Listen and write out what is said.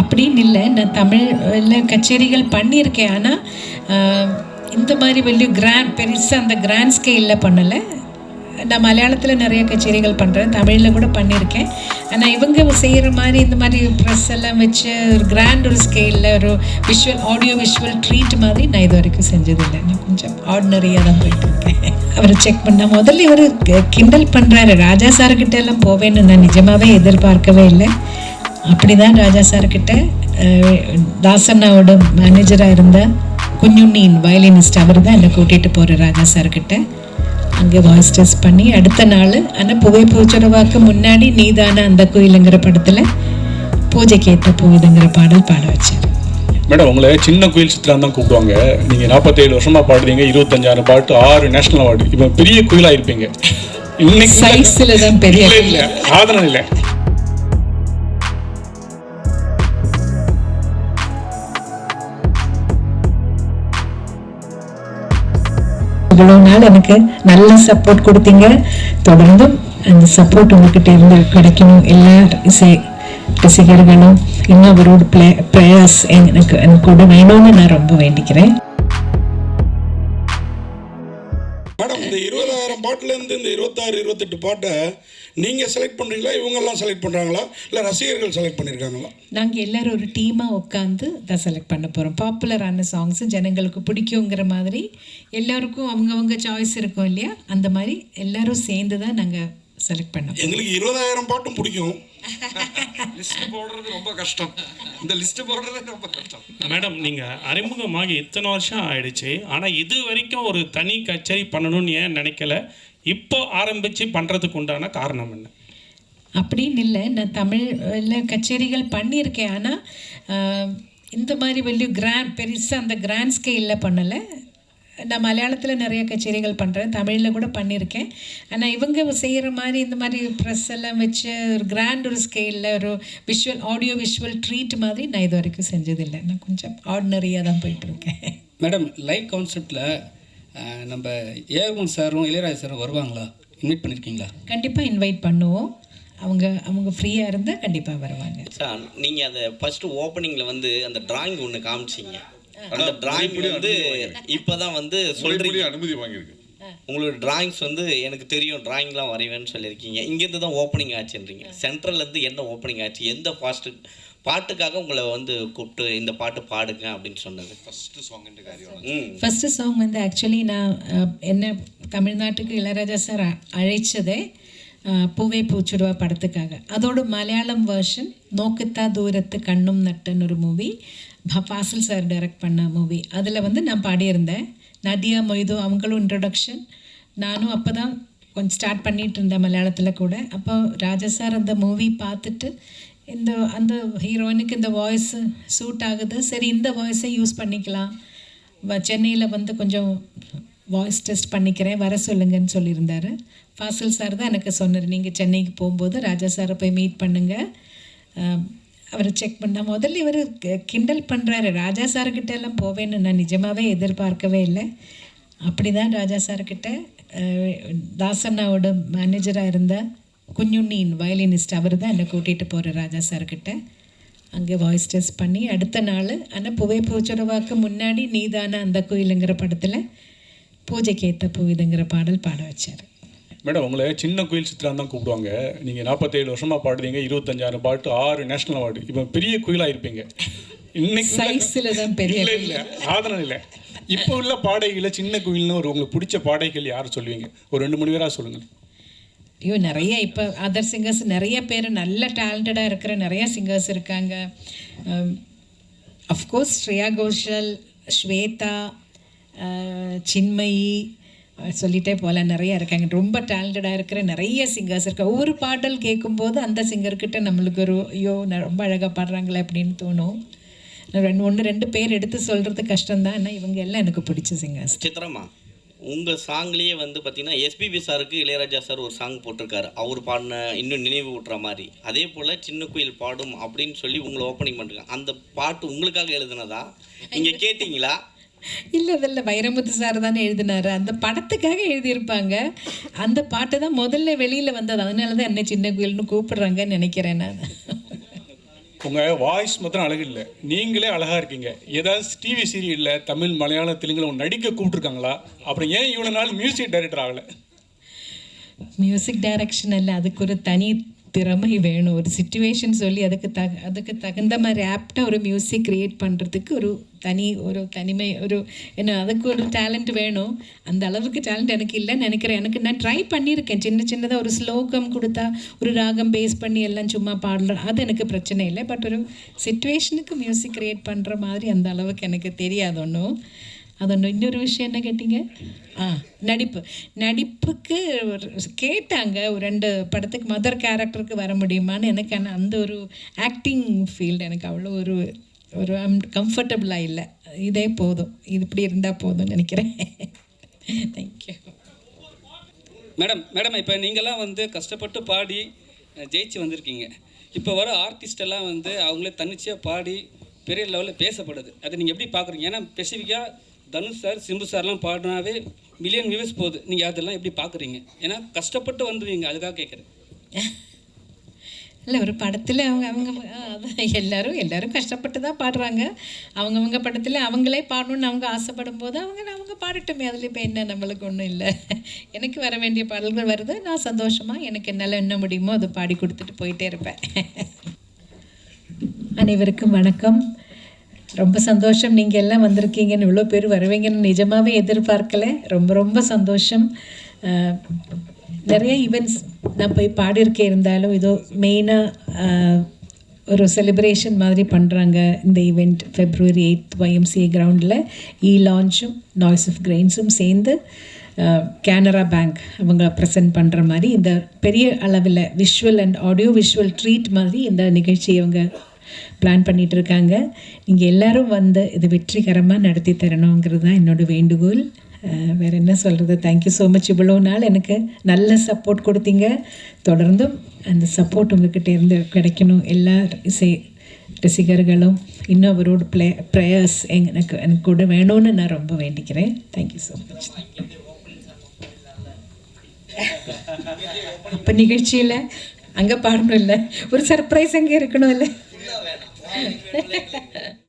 அப்படின்னு இல்லை. நான் தமிழில் கச்சேரிகள் பண்ணியிருக்கேன். ஆனால் இந்த மாதிரி வெளியே கிராண்ட் பெருசாக அந்த கிராண்ட் ஸ்கேலில் பண்ணலை. நான் மலையாளத்தில் நிறைய கச்சேரிகள் பண்ணுறேன் தமிழில் கூட பண்ணியிருக்கேன். ஆனால் இவங்க செய்கிற மாதிரி இந்த மாதிரி ப்ரெஸ் எல்லாம் வச்சு ஒரு கிராண்ட் ஒரு ஸ்கேலில் ஒரு விஷுவல் ஆடியோ விஷுவல் ட்ரீட் மாதிரி நான் இது வரைக்கும் செஞ்சதில்லை. நான் கொஞ்சம் ஆர்டினரியாக தான் போயிட்டு இருக்கேன் அவரை செக் பண்ணால் முதல்ல இவர் கிண்டல் பண்ணுறாரு ராஜா சார்கிட்ட எல்லாம் போவேன்னு நான் நிஜமாகவே எதிர்பார்க்கவே இல்லை. அப்படிதான் ராஜா சார்கிட்ட அஹ், தாசண்ணாவோட மேனேஜராக இருந்த குஞ்சுண்ணியின் வயலினிஸ்ட் அவர் தான் என்னை கூட்டிகிட்டு போகிற ராஜா சார்கிட்ட அங்கே வாய்ஸ் டெஸ்ட் பண்ணி அடுத்த நாள் ஆனால் புகை பூச்சுறவாக்கு முன்னாடி நீதான அந்த கோயிலுங்கிற படத்தில் பூஜைக்கு ஏற்ற பூவிதுங்கிற பாடல் பாட வச்சார். மேடம் உங்களை சின்ன கோயில் சித்திரம் தான் கூப்பிடுவாங்க. நீங்கள் நாற்பத்தேழு வருஷமா பாடுறீங்க இருபத்தஞ்சாயிரம் பாட்டு ஆறு நேஷனல் அவார்டு இப்போ பெரிய கோயிலாக இருப்பீங்க. இன்னைக்கு சைஸில் தான் பெரிய இல்லை சாதனை இல்லை. நாள் எனக்கு நல்ல சப்போர்ட் கொடுத்தீங்க. தொடர்ந்தும் அந்த சப்போர்ட் உங்ககிட்ட இருந்து கிடைக்கணும். எல்லா இசை ரசிகர்களும் இன்னும் அவரோட ப்ளே ப்ரேயர்ஸ் எனக்கு எனக்கு கூட வேணும்னு நான் ரொம்ப வேண்டிக்கிறேன். பாட்டுலேருந்து இந்த இருபத்தாறு இருபத்தெட்டு பாட்டை நீங்கள் செலக்ட் பண்ணுறீங்களா இவங்கெல்லாம் செலக்ட் பண்ணுறாங்களா இல்லை ரசிகர்கள் செலக்ட் பண்ணியிருக்காங்களா நாங்கள் எல்லாரும் ஒரு டீமாக உட்காந்து தான் செலக்ட் பண்ண போகிறோம் பாப்புலரான சாங்ஸு ஜனங்களுக்கு பிடிக்குங்கிற மாதிரி எல்லாருக்கும் அவங்கவங்க சாய்ஸ் இருக்கும் இல்லையா? அந்த மாதிரி எல்லாரும் சேர்ந்து தான் நாங்கள் செலக்ட் பண்ண போறோம். எங்களுக்கு இருபதாயிரம் பாட்டும் பிடிக்கும். லிஸ்ட் போடுறது ரொம்ப கஷ்டம். இந்த லிஸ்ட் போடுறது ரொம்ப கஷ்டம். மேடம் நீங்கள் அறிமுகமாகி இத்தனை வருஷம் ஆயிடுச்சு. ஆனால் இது வரைக்கும் ஒரு தனி கச்சேரி பண்ணணும்னு ஏன் நினைக்கல? இப்போ ஆரம்பித்து பண்ணுறதுக்கு உண்டான காரணம் என்ன? அப்படின்னு இல்லை நான் தமிழில் கச்சேரிகள் பண்ணியிருக்கேன். ஆனால் இந்த மாதிரி வெளியே கிராண்ட் பெருசாக அந்த கிராண்ட் ஸ்கேலில் பண்ணலை. நான் மலையாளத்தில் நிறைய கச்சேரிகள் பண்ணுறேன் தமிழில் கூட பண்ணியிருக்கேன். ஆனால் இவங்க செய்கிற மாதிரி இந்த மாதிரி ப்ரெஸ் எல்லாம் வச்சு ஒரு கிராண்ட் ஒரு ஸ்கேலில் ஒரு விஷுவல் ஆடியோ விஷுவல் ட்ரீட் மாதிரி நான் இது வரைக்கும் செஞ்சதில்லை. நான் கொஞ்சம் ஆர்டினரியாக தான் போயிட்டுருக்கேன் மேடம் லைவ் கான்செப்டில் நம்ம ஏர்மன் சாரும் இளையராஜா சாரும் வருவாங்களா? இன்வைட் பண்ணியிருக்கீங்களா கண்டிப்பாக இன்வைட் பண்ணுவோம். அவங்க அவங்க ஃப்ரீயாக இருந்தால் கண்டிப்பாக வருவாங்க. சார் நீங்கள் அந்த ஃபர்ஸ்ட் ஓப்பனிங்கில் வந்து அந்த டிராயிங் ஒன்று காமிச்சீங்க. அந்த டிராயிங் வந்து இப்போ தான் வந்து சொல்கிறீங்க அனுமதி வாங்கியிருக்கு. உங்களோட டிராயிங்ஸ் வந்து எனக்கு தெரியும். டிராயிங்லாம் வரைவேன்னு சொல்லியிருக்கீங்க. இங்கேருந்து தான் ஓப்பனிங் ஆச்சுன்றீங்க சென்ட்ரல்லேருந்து என்ன ஓப்பனிங் ஆச்சு? எந்த பாஸ்ட்டு பாட்டுக்காக உங்களை வந்து கூப்பிட்டு இந்த பாட்டு பாடுங்க அப்படின்னு சொன்னது. ஃபர்ஸ்ட் சாங்ன்ற காரியம் ஃபஸ்ட்டு சாங் வந்து ஆக்சுவலி நான் என்ன தமிழ்நாட்டுக்கு இளையராஜா சார் அழைச்சதே பூவே பூச்சுடுவா படத்துக்காக. அதோட மலையாளம் வேர்ஷன் நோக்குத்தா தூரத்து கண்ணும் நட்டுன்னு ஒரு மூவி ஃபாசில் சார் டைரக்ட் பண்ண மூவி அதில் வந்து நான் பாடியிருந்தேன். நதியா மொய்தோ அவங்களும் இன்ட்ரடக்ஷன் நானும் அப்போ தான் கொஞ்சம் ஸ்டார்ட் பண்ணிட்டு இருந்தேன் மலையாளத்தில் கூட. அப்போ ராஜா சார் அந்த மூவி பார்த்துட்டு இந்த அந்த ஹீரோயினுக்கு இந்த வாய்ஸ் சூட் ஆகுது. சரி இந்த வாய்ஸை யூஸ் பண்ணிக்கலாம். சென்னையில் வந்து கொஞ்சம் வாய்ஸ் டெஸ்ட் பண்ணிக்கிறேன். வர சொல்லுங்கன்னு சொல்லியிருந்தார். ஃபாசில் சார் தான் எனக்கு சொன்னார் நீங்கள் சென்னைக்கு போகும்போது ராஜா சாரை போய் மீட் பண்ணுங்கள் அவரை செக் பண்ணால் முதல்ல இவர் கிண்டல் பண்ணுறாரு ராஜா சார்கிட்ட எல்லாம் போவேன்னு நான் நிஜமாகவே எதிர்பார்க்கவே இல்லை. அப்படி தான் ராஜா சார்கிட்ட தாசண்ணாவோட மேனேஜராக இருந்தேன் குஞ்சுண்ணியின் வயலினிஸ்ட் அவர் தான் என்னை கூட்டிகிட்டு போகிற ராஜா சார்கிட்ட. அங்கே வாய்ஸ் டெஸ்ட் பண்ணி அடுத்த நாள் ஆனால் புகை பூச்சுறவாக்கு முன்னாடி நீதான அந்த கோயிலுங்கிற படத்தில் பூஜைக்கு ஏற்ற பூவிதுங்கிற பாடல் பாட வச்சார். மேடம் உங்களை சின்ன கோயில் சித்திரம் தான் கூப்பிடுவாங்க. நீங்கள் நாற்பத்தேழு வருஷமா பாடுறீங்க இருபத்தஞ்சாயிரம் பாட்டு ஆறு நேஷனல் அவார்டு இப்போ பெரிய கோயிலாக இருப்பீங்க. இன்னைக்கு சைஸில் தான் பெரிய இல்லை இல்லை சாதனை இல்லை. இப்போ உள்ள பாடகைகளை சின்ன கோயில்னு ஒரு உங்களுக்கு பிடிச்ச பாடகைகள் யார் சொல்லுவீங்க? ஒரு ரெண்டு மூணு பேராக சொல்லுங்கள் ஐயோ நிறைய இப்போ அதர் சிங்கர்ஸ் நிறைய பேர் நல்ல டேலண்டடாக இருக்கிற நிறைய சிங்கர்ஸ் இருக்காங்க. அஃப்கோர்ஸ் ஸ்ரேயா கோஷல் ஸ்வேதா சின்மயி சொல்லிட்டே போல நிறைய இருக்காங்க. ரொம்ப டேலண்டடாக இருக்கிற நிறைய சிங்கர்ஸ் இருக்காங்க ஒவ்வொரு பாடல் கேட்கும்போது அந்த சிங்கர்கிட்ட நம்மளுக்கு ஒரு ஐயோ நான் ரொம்ப அழகாக பாடுறாங்களே அப்படின்னு தோணும். ரெண்டு ஒன்று ரெண்டு பேர் எடுத்து சொல்கிறது கஷ்டம்தான். ஆனால் இவங்க எல்லாம் எனக்கு பிடிச்ச சிங்கர்ஸ் சித்ரமா உங்கள் சாங்லேயே வந்து பார்த்தீங்கன்னா எஸ்பிபி சாருக்கு இளையராஜா சார் ஒரு சாங் போட்டிருக்காரு. அவர் பாடின இன்னும் நினைவு ஊட்டுற மாதிரி. அதே போல் சின்ன குயில் பாடும் அப்படின்னு சொல்லி உங்களை ஓப்பனிங் பண்ணுறாங்க அந்த பாட்டு உங்களுக்காக எழுதுனதா? நீங்கள் கேட்டிங்களா? இல்லை அதில் வைரமுத்து சார் தானே எழுதினாரு. அந்த படத்துக்காக எழுதியிருப்பாங்க. அந்த பாட்டு தான் முதல்ல வெளியில் வந்தது. அதனால தான் என்ன சின்ன குயில்னு கூப்பிடுறாங்கன்னு நினைக்கிறேன் நான். உங்கள் வாய்ஸ் மாத்திரம் அழகு இல்லை. நீங்களே அழகாக இருக்கீங்க. ஏதாவது டிவி சீரியலில் தமிழ் மலையாளம் தெலுங்குல நடிக்க கூப்பிட்ருக்காங்களா அப்புறம் ஏன் இவ்வளோ நாள் மியூசிக் டைரக்டர் ஆகலை? மியூசிக் டைரக்ஷன் அல்ல அதுக்கு ஒரு தனி திறமை வேணும். ஒரு சுச்சுவேஷன் சொல்லி அதுக்கு தக அதுக்கு தகுந்த மாதிரி ஆப்டாக ஒரு மியூசிக் க்ரியேட் பண்ணுறதுக்கு ஒரு தனி ஒரு தனிமை ஒரு என்ன அதுக்கு ஒரு டேலண்ட் வேணும். அந்த அளவுக்கு டேலண்ட் எனக்கு இல்லைன்னு நினைக்கிறேன். எனக்கு நான் ட்ரை பண்ணியிருக்கேன். சின்ன சின்னதாக ஒரு ஸ்லோகம் கொடுத்தா ஒரு ராகம் பேஸ் பண்ணி எல்லாம் சும்மா பாடலாம் அது எனக்கு பிரச்சனை இல்லை. பட் ஒரு சுச்சுவேஷனுக்கு மியூசிக் க்ரியேட் பண்ணுற மாதிரி அந்த அளவுக்கு எனக்கு தெரியாது ஒன்றும் அதொன்று ஒன்று இன்னொரு விஷயம் என்ன கேட்டீங்க? ஆ நடிப்பு. நடிப்புக்கு ஒரு கேட்டாங்க ஒரு ரெண்டு படத்துக்கு மதர் கேரக்டருக்கு வர முடியுமான்னு எனக்கு ஆனால் அந்த ஒரு ஆக்டிங் ஃபீல்டு எனக்கு அவ்வளோ ஒரு ஒரு கம்ஃபர்டபுளாக இல்லை. இதே போதும். இது இப்படி இருந்தால் போதும்னு நினைக்கிறேன். தேங்க்யூ மேடம் மேடம் இப்போ நீங்கள்லாம் வந்து கஷ்டப்பட்டு பாடி ஜெயிச்சு வந்திருக்கீங்க. இப்போ வர ஆர்டிஸ்டெல்லாம் வந்து அவங்களே தன்னிச்சையாக பாடி பெரிய லெவலில் பேசப்படுது. அதை நீங்கள் எப்படி பார்க்குறீங்க ஏன்னா ஸ்பெசிஃபிக்காக தனுஷ் சார் சிம்பு சார்லாம் பாடினாவே மில்லியன் வியூஸ் போகுது. நீங்கள் அதெல்லாம் எப்படி பார்க்குறீங்க ஏன்னா கஷ்டப்பட்டு வந்துருவீங்க. அதுக்காக கேட்குறேன் இல்லை ஒரு படத்தில் அவங்க அவங்க எல்லோரும் எல்லோரும் கஷ்டப்பட்டு தான் பாடுறாங்க. அவங்கவுங்க படத்தில் அவங்களே பாடணும்னு அவங்க ஆசைப்படும் போது அவங்க அவங்க பாடட்டுமே. அதில் இப்போ என்ன நம்மளுக்கு ஒன்றும் இல்லை. எனக்கு வர வேண்டிய பாடல்கள் வருது. நான் சந்தோஷமாக எனக்கு என்னால் என்ன முடியுமோ அதை பாடி கொடுத்துட்டு போயிட்டே இருப்பேன். அனைவருக்கும் வணக்கம். ரொம்ப சந்தோஷம். நீங்கள் எல்லாம் வந்திருக்கீங்கன்னு இவ்வளோ பேர் வருவீங்கன்னு நிஜமாகவே எதிர்பார்க்கல. ரொம்ப ரொம்ப சந்தோஷம். நிறைய ஈவெண்ட்ஸ் நான் போய் பாடியிருக்கேன் இருந்தாலும் இதோ மெயினாக ஒரு செலிப்ரேஷன் மாதிரி பண்ணுறாங்க இந்த ஈவெண்ட் ஃபெப்ரவரி எயித் ஒய்எம்சிஏ கிரவுண்டில் இ லான்ச்சும் நாய்ஸ் ஆஃப் கிரெயின்ஸும் சேர்ந்து கேனரா பேங்க் அவங்க ப்ரெசென்ட் பண்ணுற மாதிரி இந்த பெரிய அளவில் visual and audio visual treat மாதிரி இந்த நிகழ்ச்சியை அவங்க பிளான் பண்ணிகிட்டு இருக்காங்க நீங்கள் எல்லோரும் வந்து இது வெற்றிகரமாக நடத்தி தரணுங்கிறது தான் என்னோட வேண்டுகோள். வேறு என்ன சொல்கிறது தேங்க்யூ ஸோ மச் இவ்வளோ நாள் எனக்கு நல்ல சப்போர்ட் கொடுத்தீங்க. தொடர்ந்தும் அந்த சப்போர்ட் உங்ககிட்ட இருந்து கிடைக்கணும். எல்லா இசை ரசிகர்களும் இன்னும் அவரோட ப்ளே ப்ரேயர்ஸ் எனக்கு எனக்கு கூட வேணும்னு நான் ரொம்ப வேண்டிக்கிறேன். தேங்க்யூ ஸோ மச் அப்போ நிகழ்ச்சியில் அங்கே பாடணும் இல்லை ஒரு சர்ப்ரைஸ் அங்கே இருக்கணும் இல்லை Ben de böyle.